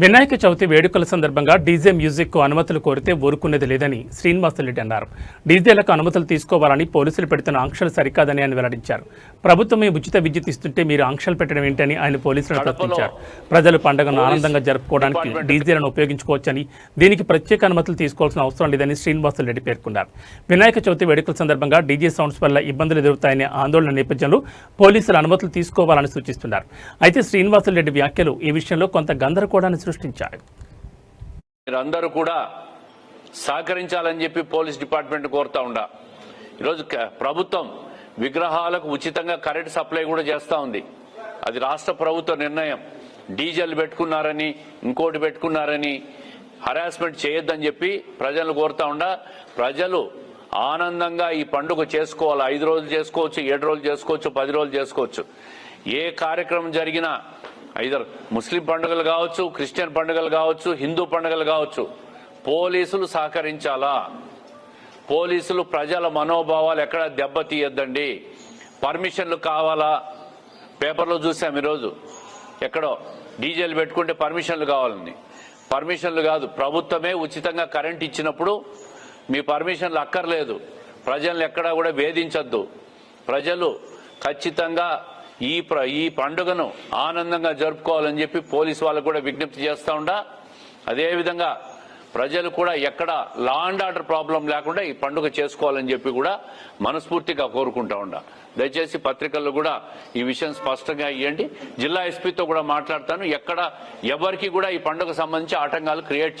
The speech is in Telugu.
వినాయక చవితి వేడుకల సందర్భంగా డీజే మ్యూజిక్కు అనుమతులు కోరితే ఊరుకునేది లేదని శ్రీనివాసరెడ్డి అన్నారు. డీజేలకు అనుమతులు తీసుకోవాలని పోలీసులు పెడుతున్న ఆంక్షలు సరికాదని ఆయన వెల్లడించారు. ప్రభుత్వమే ఉచిత విద్యుత్ ఇస్తుంటే మీరు ఆంక్షలు పెట్టడం ఏంటని ఆయన పోలీసులను ప్రశ్నించారు. ప్రజలు పండుగను ఆనందంగా జరుపుకోవడానికి డీజేలను ఉపయోగించుకోవచ్చని దీనికి ప్రత్యేక అనుమతులు తీసుకోవాల్సిన అవసరం లేదని శ్రీనివాసరెడ్డి పేర్కొన్నారు. వినాయక చవితి వేడుకల సందర్భంగా డీజే సౌండ్స్ వల్ల ఇబ్బందులు ఎదురుతాయనే ఆందోళన నేపథ్యంలో పోలీసులు అనుమతులు తీసుకోవాలని సూచిస్తున్నారు. అయితే శ్రీనివాసరెడ్డి వ్యాఖ్యలు ఈ విషయంలో కొంత గందరగోళాన్ని సృష్టించాయి మీరందరూ కూడా సహకరించాలని చెప్పి పోలీస్ డిపార్ట్మెంట్ కోరుతా ఉండా. ఈరోజు ప్రభుత్వం విగ్రహాలకు ఉచితంగా కరెంట్ సప్లై కూడా చేస్తూ ఉంది. అది రాష్ట్ర ప్రభుత్వ నిర్ణయం. డీజిల్ పెట్టుకున్నారని ఇంకోటి పెట్టుకున్నారని హరాస్మెంట్ చేయొద్దని చెప్పి ప్రజలు కోరుతా ఉండా. ప్రజలు ఆనందంగా ఈ పండుగ చేసుకోవాలి. ఐదు రోజులు చేసుకోవచ్చు ఏడు రోజులు చేసుకోవచ్చు పది రోజులు చేసుకోవచ్చు. ఏ కార్యక్రమం జరిగినా ఐదర్ ముస్లిం పండుగలు కావచ్చు క్రిస్టియన్ పండుగలు కావచ్చు హిందూ పండుగలు కావచ్చు పోలీసులు సహకరించాలా? పోలీసులు ప్రజల మనోభావాలు ఎక్కడ దెబ్బతీయద్దండి. పర్మిషన్లు కావాలా? పేపర్లో చూసాం ఈరోజు. ఎక్కడో డీజేలు పెట్టుకుంటే పర్మిషన్లు కావాలని. పర్మిషన్లు కాదు ప్రభుత్వమే ఉచితంగా కరెంట్ ఇచ్చినప్పుడు మీ పర్మిషన్లు అక్కర్లేదు. ప్రజలను ఎక్కడా కూడా వేధించద్దు. ప్రజలు ఖచ్చితంగా ఈ ప్ర ఈ పండుగను ఆనందంగా జరుపుకోవాలని చెప్పి పోలీసు వాళ్ళకు కూడా విజ్ఞప్తి చేస్తూ ఉండా. అదేవిధంగా ప్రజలు కూడా ఎక్కడ లా అండ్ ఆర్డర్ ప్రాబ్లం లేకుండా ఈ పండుగ చేసుకోవాలని చెప్పి కూడా మనస్ఫూర్తిగా కోరుకుంటా ఉండా. దయచేసి పత్రికల్లో కూడా ఈ విషయం స్పష్టంగా ఇవ్వండి జిల్లా ఎస్పీతో కూడా మాట్లాడతాను. ఎక్కడ ఎవరికి కూడా ఈ పండుగ సంబంధించి ఆటంకాలు క్రియేట్ చేయ